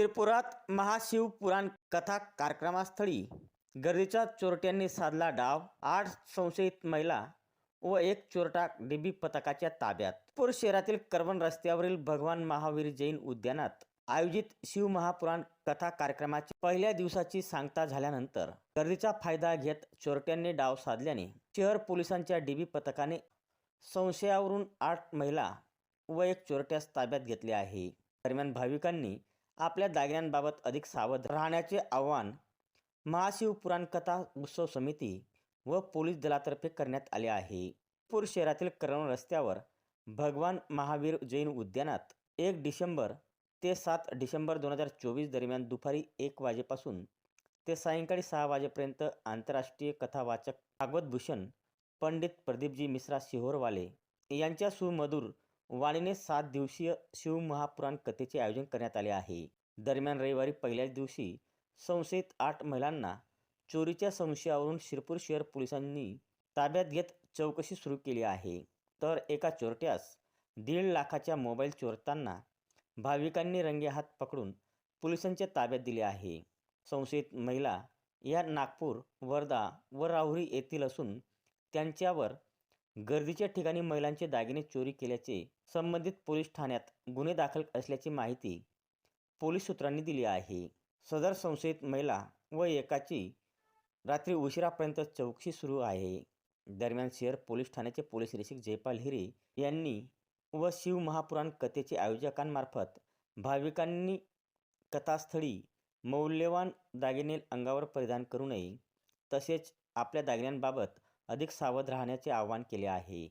शिरपुरात महाशिवपुराण कथा कार्यक्रमास्थळी गर्दीच्या चोरट्यांनी साधला डाव आठ संशयित महिला व एक चोरटा डीबी पथकाच्या ताब्यात. पूर शहरातील करवण रस्त्यावरील भगवान महावीर जैन उद्यानात आयोजित शिवमहापुराण कथा कार्यक्रमाची पहिल्या दिवसाची सांगता झाल्यानंतर गर्दीचा फायदा घेत चोरट्यांनी डाव साधल्याने शहर पोलिसांच्या डीबी पथकाने संशयावरून आठ महिला व एक चोरट्यास ताब्यात घेतले आहे. दरम्यान भाविकांनी आपल्या दागिन्यांबाबत अधिक सावध राहण्याचे आव्हान महाशिव पुराणकथा उत्सव समिती व पोलीस दलातर्फे करण्यात आले आहे. पूर शहरातील करण रस्त्यावर भगवान महावीर जैन उद्यानात एक डिसेंबर ते सात डिसेंबर दोन हजार चोवीस दरम्यान दुपारी एक वाजेपासून ते सायंकाळी सहा वाजेपर्यंत आंतरराष्ट्रीय कथावाचक भागवत भूषण पंडित प्रदीपजी मिश्रा शिहोरवाले यांच्या सुमधुर वाणीने सात दिवसीय शिवमहापुराण कथेचे आयोजन करण्यात आले आहे. दरम्यान रविवारी पहिल्याच दिवशी संशयित आठ महिलांना चोरीच्या संशयावरून शिरपूर शहर पोलिसांनी ताब्यात घेत चौकशी सुरू केली आहे. तर एका चोरट्यास दीड लाखाच्या मोबाईल चोरताना भाविकांनी रंगेहात पकडून पोलिसांच्या ताब्यात दिले आहे. संशयित महिला या नागपूर वर्धा व राहुरी येथील असून त्यांच्यावर गर्दीच्या ठिकाणी महिलांचे दागिने चोरी केल्याचे संबंधित पोलीस ठाण्यात गुन्हे दाखल असल्याची माहिती पोलीस सूत्रांनी दिली आहे. सदर संशयित महिला व एकाची रात्री उशिरापर्यंत चौकशी सुरू आहे. दरम्यान शहर पोलीस ठाण्याचे पोलीस निरीक्षक जयपाल हिरे यांनी व शिव महापुराण कथेचे आयोजकांमार्फत भाविकांनी कथास्थळी मौल्यवान दागिने अंगावर परिधान करू नये तसेच आपल्या दागिन्यांबाबत अधिक सावध राहण्याचे आवाहन केले आहे.